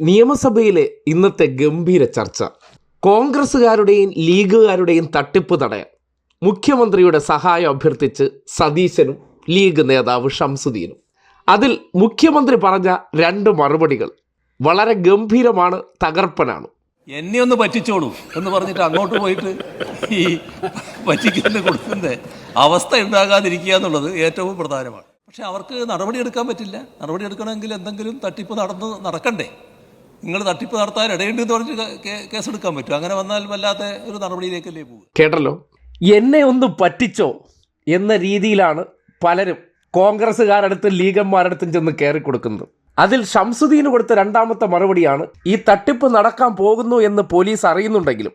നിയമസഭയിലെ ഇന്നത്തെ ഗംഭീര ചർച്ച. കോൺഗ്രസ്സുകാരുടെയും ലീഗുകാരുടെയും തട്ടിപ്പ് തടയാൻ മുഖ്യമന്ത്രിയുടെ സഹായം അഭ്യർത്ഥിച്ച് സതീശനും ലീഗ് നേതാവ് ഷംസുദ്ദീനും. അതിൽ മുഖ്യമന്ത്രി പറഞ്ഞ രണ്ട് മറുപടികൾ വളരെ ഗംഭീരമാണ് തകർപ്പനാണ്. എന്നെ ഒന്ന് പറ്റിച്ചോളൂ എന്ന് പറഞ്ഞിട്ട് അങ്ങോട്ട് പോയിട്ട് ഈ പറ്റിക്കുന്ന കൊടുക്കുന്ന അവസ്ഥ ഉണ്ടാകാതിരിക്കുക എന്നുള്ളത് ഏറ്റവും പ്രധാനമാണ്. പക്ഷെ അവർക്ക് നടപടി എടുക്കാൻ പറ്റില്ല. നടപടി എടുക്കണമെങ്കിൽ എന്തെങ്കിലും തട്ടിപ്പ് നടന്ന് നടക്കണ്ടേ? നിങ്ങൾ തട്ടിപ്പ് നടത്താൻ ഇടയുണ്ടെന്ന് പറഞ്ഞ് കേ- കേസെടുക്കാൻ പറ്റും അങ്ങനെ വന്നാൽ വല്ലാത്ത ഒരു നടപടിയിലേക്കല്ലേ പോകും കേട്ടല്ലോ? എന്നെ ഒന്ന് പറ്റിച്ചോ എന്ന രീതിയിലാണ് പലരും കോൺഗ്രസ്സുകാരടുത്തും ലീഗന്മാരടുത്തും ചെന്ന് കയറി കൊടുക്കുന്നത്. അതിൽ ഷംസുദ്ദീന് കൊടുത്ത രണ്ടാമത്തെ മറുപടിയാണ് ഈ തട്ടിപ്പ് നടക്കാൻ പോകുന്നു എന്ന് പോലീസ് അറിയുന്നുണ്ടെങ്കിലും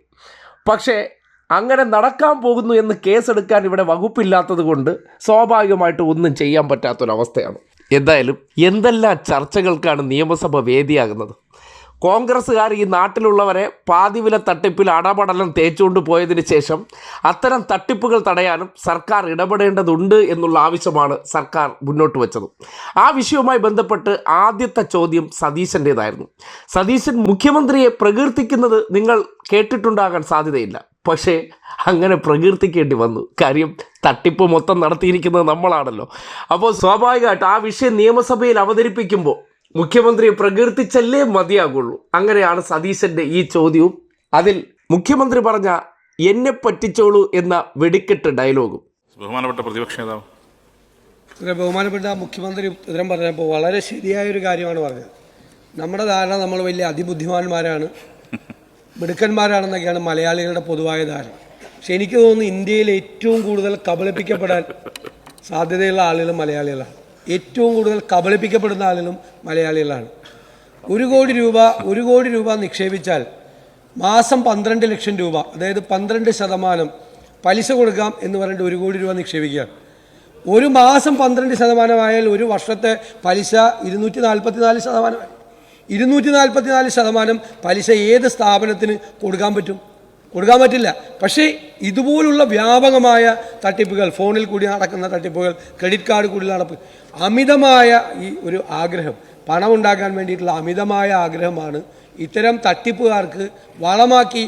പക്ഷേ അങ്ങനെ നടക്കാൻ പോകുന്നു എന്ന് കേസെടുക്കാൻ ഇവിടെ വകുപ്പില്ലാത്തത് കൊണ്ട് സ്വാഭാവികമായിട്ട് ഒന്നും ചെയ്യാൻ പറ്റാത്തൊരവസ്ഥയാണ്. എന്തായാലും എന്തെല്ലാം ചർച്ചകൾക്കാണ് നിയമസഭ വേദിയാകുന്നത്? കോൺഗ്രസ്സുകാർ ഈ നാട്ടിലുള്ളവരെ പാതിവില തട്ടിപ്പിൽ അടപടലം തേച്ചുകൊണ്ട് പോയതിന് ശേഷം അത്തരം തട്ടിപ്പുകൾ തടയാനും സർക്കാർ ഇടപെടേണ്ടതുണ്ട് എന്നുള്ള ആവശ്യമാണ് സർക്കാർ മുന്നോട്ട് വെച്ചത്. ആ വിഷയവുമായി ബന്ധപ്പെട്ട് ആദ്യത്തെ ചോദ്യം സതീശന്റേതായിരുന്നു. സതീശൻ മുഖ്യമന്ത്രിയെ പ്രകീർത്തിക്കുന്നത് നിങ്ങൾ കേട്ടിട്ടുണ്ടാകാൻ സാധ്യതയില്ല. പക്ഷേ അങ്ങനെ പ്രകീർത്തിക്കേണ്ടി വന്നു. കാര്യം തട്ടിപ്പ് മൊത്തം നടത്തിയിരിക്കുന്നത് നമ്മളാണല്ലോ. അപ്പോൾ സ്വാഭാവികമായിട്ട് ആ വിഷയം നിയമസഭയിൽ അവതരിപ്പിക്കുമ്പോൾ മുഖ്യമന്ത്രിയെ പ്രകീർത്തിച്ചല്ലേ മതിയാകുള്ളൂ? അങ്ങനെയാണ് സതീശന്റെ ഈ ചോദ്യവും. അതിൽ മുഖ്യമന്ത്രി പറഞ്ഞ എന്നെ പറ്റിച്ചോളൂ എന്ന വെടിക്കെട്ട് ഡയലോഗും. ബഹുമാനപ്പെട്ട പ്രതിപക്ഷ നേതാവ്. ബഹുമാനപ്പെട്ട മുഖ്യമന്ത്രി ഉത്തരം പറഞ്ഞപ്പോൾ വളരെ ശരിയായ ഒരു കാര്യമാണ് പറഞ്ഞത്. നമ്മുടെ ധാരണ നമ്മൾ വലിയ അതിബുദ്ധിമാന്മാരാണ് മിടുക്കന്മാരാണെന്നൊക്കെയാണ് മലയാളികളുടെ പൊതുവായ ധാരണ. പക്ഷെ എനിക്ക് തോന്നുന്നു ഇന്ത്യയിൽ ഏറ്റവും കൂടുതൽ കബളിപ്പിക്കപ്പെടാൻ സാധ്യതയുള്ള ആളുകൾ മലയാളികളാണ്. ഏറ്റവും കൂടുതൽ കബളിപ്പിക്കപ്പെടുന്ന ആളുകളും മലയാളികളാണ്. ഒരു കോടി രൂപ ഒരു കോടി രൂപ നിക്ഷേപിച്ചാൽ മാസം പന്ത്രണ്ട് ലക്ഷം രൂപ അതായത് പന്ത്രണ്ട് ശതമാനം പലിശ കൊടുക്കാം എന്ന് പറഞ്ഞിട്ട് ഒരു കോടി രൂപ നിക്ഷേപിക്കുക ഒരു മാസം പന്ത്രണ്ട് ശതമാനമായാൽ ഒരു വർഷത്തെ പലിശ ഇരുന്നൂറ്റി നാൽപ്പത്തി നാല് ശതമാനമായി ഇരുന്നൂറ്റി നാൽപ്പത്തി നാല് ശതമാനം പലിശ ഏത് സ്ഥാപനത്തിന് കൊടുക്കാൻ പറ്റും? കൊടുക്കാൻ പറ്റില്ല. പക്ഷേ ഇതുപോലുള്ള വ്യാപകമായ തട്ടിപ്പുകൾ ഫോണിൽ കൂടി നടക്കുന്ന തട്ടിപ്പുകൾ ക്രെഡിറ്റ് കാർഡ് കൂടി നടപ്പ് അമിതമായ ഈ ഒരു ആഗ്രഹം പണം ഉണ്ടാക്കാൻ വേണ്ടിയിട്ടുള്ള അമിതമായ ആഗ്രഹമാണ് ഇത്തരം തട്ടിപ്പുകാർക്ക് വളമാക്കി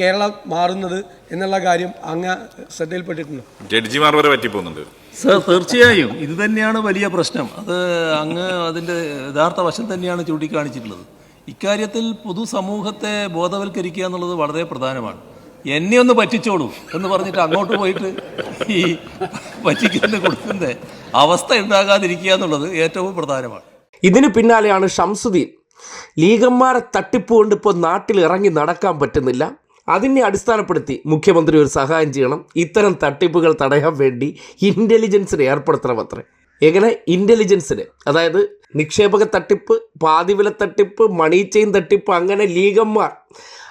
കേരളം മാറുന്നത് എന്നുള്ള കാര്യം അങ്ങ് ശ്രദ്ധയിൽപ്പെട്ടിട്ടുണ്ട്. ജഡ്ജിമാർ വരെ പറ്റിപ്പോകുന്നുണ്ട്. സർ തീർച്ചയായും. ഇത് തന്നെയാണ് വലിയ പ്രശ്നം. അത് അങ്ങ് അതിന്റെ യഥാർത്ഥ വശം തന്നെയാണ് ചൂണ്ടിക്കാണിച്ചിട്ടുള്ളത്. ഇക്കാര്യത്തിൽ പൊതുസമൂഹത്തെ ബോധവൽക്കരിക്കുക എന്നുള്ളത് വളരെ പ്രധാനമാണ്. എന്നെ ഒന്ന് പറ്റിച്ചോളൂ എന്ന് പറഞ്ഞിട്ട് അങ്ങോട്ട് പോയിട്ട് ഈ പറ്റിക്കുന്ന കൊടുക്കുന്ന അവസ്ഥ ഉണ്ടാകാതിരിക്കുക എന്നുള്ളത് ഏറ്റവും പ്രധാനമാണ്. ഇതിന് പിന്നാലെയാണ് ഷംസുദ്ദീൻ. ലീഗന്മാരെ തട്ടിപ്പ് കൊണ്ട് ഇപ്പോൾ നാട്ടിൽ ഇറങ്ങി നടക്കാൻ പറ്റുന്നില്ല. അതിനെ അടിസ്ഥാനപ്പെടുത്തി മുഖ്യമന്ത്രി ഒരു സഹായം ചെയ്യണം. ഇത്തരം തട്ടിപ്പുകൾ തടയാൻ വേണ്ടി ഇന്റലിജൻസിനെ ഏർപ്പെടുത്തണമത്രേ എങ്ങനെ ഇന്റലിജൻസിന് അതായത് നിക്ഷേപക തട്ടിപ്പ് പാതിവില തട്ടിപ്പ് മണി ചെയിൻ തട്ടിപ്പ് അങ്ങനെ ലീഗന്മാർ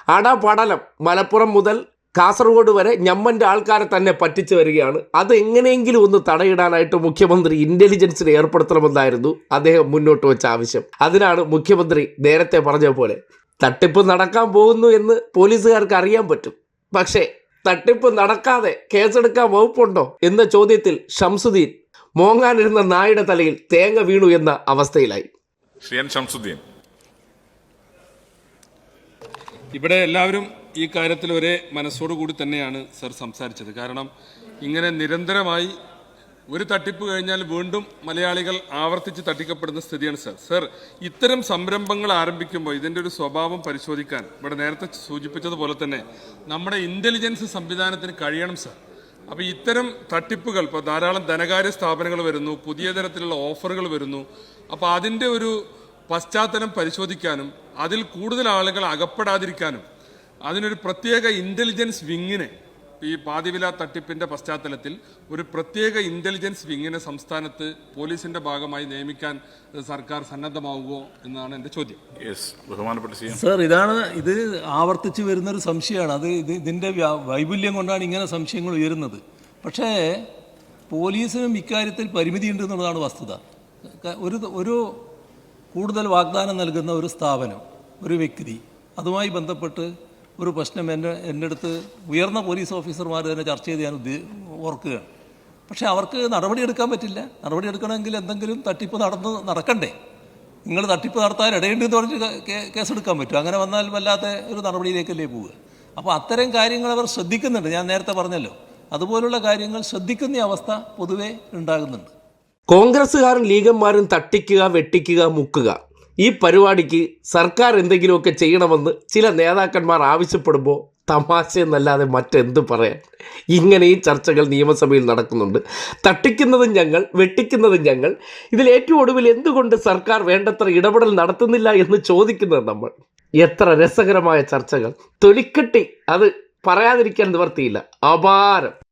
അടപടലം മലപ്പുറം മുതൽ കാസർഗോഡ് വരെ ഞമ്മന്റെ ആൾക്കാരെ തന്നെ പറ്റിച്ചു വരികയാണ്. അത് എങ്ങനെയെങ്കിലും ഒന്ന് തടയിടാനായിട്ട് മുഖ്യമന്ത്രി ഇന്റലിജൻസിനെ ഏർപ്പെടുത്തണമെന്നായിരുന്നു അദ്ദേഹം മുന്നോട്ട് വെച്ച ആവശ്യം. അതിനാണ് മുഖ്യമന്ത്രി നേരത്തെ പറഞ്ഞ പോലെ തട്ടിപ്പ് നടക്കാൻ പോകുന്നു എന്ന് പോലീസുകാർക്ക് അറിയാൻ പറ്റും. പക്ഷേ തട്ടിപ്പ് നടക്കാതെ കേസെടുക്കാൻ വകുപ്പുണ്ടോ എന്ന ചോദ്യത്തിൽ ഷംസുദ്ദീൻ മോങ്ങാനിരുന്ന നായുടെ തലയിൽ തേങ്ങ വീണു എന്ന അവസ്ഥയിലായി. ഷംസുദ്ദീൻ ഇവിടെ എല്ലാവരും ഈ കാര്യത്തിൽ ഒരേ മനസ്സോടുകൂടി തന്നെയാണ് സർ സംസാരിച്ചത്. കാരണം ഇങ്ങനെ നിരന്തരമായി ഒരു തട്ടിപ്പ് കഴിഞ്ഞാൽ വീണ്ടും മലയാളികൾ ആവർത്തിച്ച് തട്ടിക്കപ്പെടുന്ന സ്ഥിതിയാണ് സർ. സർ ഇത്തരം സംരംഭങ്ങൾ ആരംഭിക്കുമ്പോൾ ഇതിന്റെ ഒരു സ്വഭാവം പരിശോധിക്കാൻ ഇവിടെ നേരത്തെ സൂചിപ്പിച്ചതുപോലെ തന്നെ നമ്മുടെ ഇന്റലിജൻസ് സംവിധാനത്തിന് കഴിയണം സർ. അപ്പോൾ ഇത്തരം തട്ടിപ്പുകൾ ഇപ്പോൾ ധാരാളം ധനകാര്യ സ്ഥാപനങ്ങൾ വരുന്നു പുതിയ തരത്തിലുള്ള ഓഫറുകൾ വരുന്നു. അപ്പോൾ അതിന്റെ ഒരു പശ്ചാത്തലം പരിശോധിക്കാനും അതിൽ കൂടുതൽ ആളുകൾ അകപ്പെടാതിരിക്കാനും അതിനൊരു പ്രത്യേക ഇന്റലിജൻസ് വിങ്ങിനെ ഈ പാതിവില തട്ടിപ്പിന്റെ പശ്ചാത്തലത്തിൽ ഒരു പ്രത്യേക ഇന്റലിജൻസ് വിങ്ങിനെ സംസ്ഥാനത്ത് പോലീസിന്റെ ഭാഗമായി നിയമിക്കാൻ സർക്കാർ സന്നദ്ധമാവുമോ എന്നാണ് എന്റെ ചോദ്യം. യെസ് ബഹുമാനപ്പെട്ട സി സർ ഇതാണ് ഇത് ആവർത്തിച്ച് വരുന്നൊരു സംശയമാണ്. അത് ഇത് ഇതിന്റെ വൈപുല്യം കൊണ്ടാണ് ഇങ്ങനെ സംശയങ്ങൾ ഉയരുന്നത്. പക്ഷേ പോലീസിനും ഇക്കാര്യത്തിൽ പരിമിതിയുണ്ട് എന്നുള്ളതാണ് വസ്തുത. ഒരു ഒരു കൂടുതൽ വാഗ്ദാനം നൽകുന്ന ഒരു സ്ഥാപനം ഒരു വ്യക്തി അതുമായി ബന്ധപ്പെട്ട് ഒരു പ്രശ്നം എന്റെ എന്റെ അടുത്ത് ഉയർന്ന പോലീസ് ഓഫീസർമാർ തന്നെ ചർച്ച ചെയ്ത് ഞാൻ ഉദ്ദേ ഓർക്കുകയാണ്. പക്ഷേ അവർക്ക് നടപടിയെടുക്കാൻ പറ്റില്ല. നടപടിയെടുക്കണമെങ്കിൽ എന്തെങ്കിലും തട്ടിപ്പ് നടന്ന് നടക്കണ്ടേ. നിങ്ങൾ തട്ടിപ്പ് നടത്താൻ ഇടയുണ്ടെന്ന് പറഞ്ഞ് കേ- കേസെടുക്കാൻ പറ്റും. അങ്ങനെ വന്നാൽ വല്ലാത്ത ഒരു നടപടിയിലേക്കല്ലേ പോവുക. അപ്പോൾ അത്തരം കാര്യങ്ങൾ അവർ ശ്രദ്ധിക്കുന്നുണ്ട്. ഞാൻ നേരത്തെ പറഞ്ഞല്ലോ. അതുപോലുള്ള കാര്യങ്ങൾ ശ്രദ്ധിക്കുന്ന അവസ്ഥ പൊതുവേ ഉണ്ടാകുന്നുണ്ട്. കോൺഗ്രസ്സുകാരും ലീഗന്മാരും തട്ടിക്കുക വെട്ടിക്കുക മുക്കുക. ഈ പരിപാടിക്ക് സർക്കാർ എന്തെങ്കിലുമൊക്കെ ചെയ്യണമെന്ന് ചില നേതാക്കന്മാർ ആവശ്യപ്പെടുമ്പോൾ തമാശ എന്നല്ലാതെ മറ്റെന്ത് പറയാൻ? ഇങ്ങനെയും ചർച്ചകൾ നിയമസഭയിൽ നടക്കുന്നുണ്ട്. തട്ടിക്കുന്നതും ഞങ്ങൾ വെട്ടിക്കുന്നതും ഞങ്ങൾ. ഇതിൽ ഏറ്റവും ഒടുവിൽ എന്തുകൊണ്ട് സർക്കാർ വേണ്ടത്ര ഇടപെടൽ നടത്തുന്നില്ല എന്ന് ചോദിക്കുന്നത് നമ്മൾ. എത്ര രസകരമായ ചർച്ചകൾ. തൊലിക്കെട്ടി അത് പറയാതിരിക്കാൻ നിവർത്തിയില്ല. അപാരം.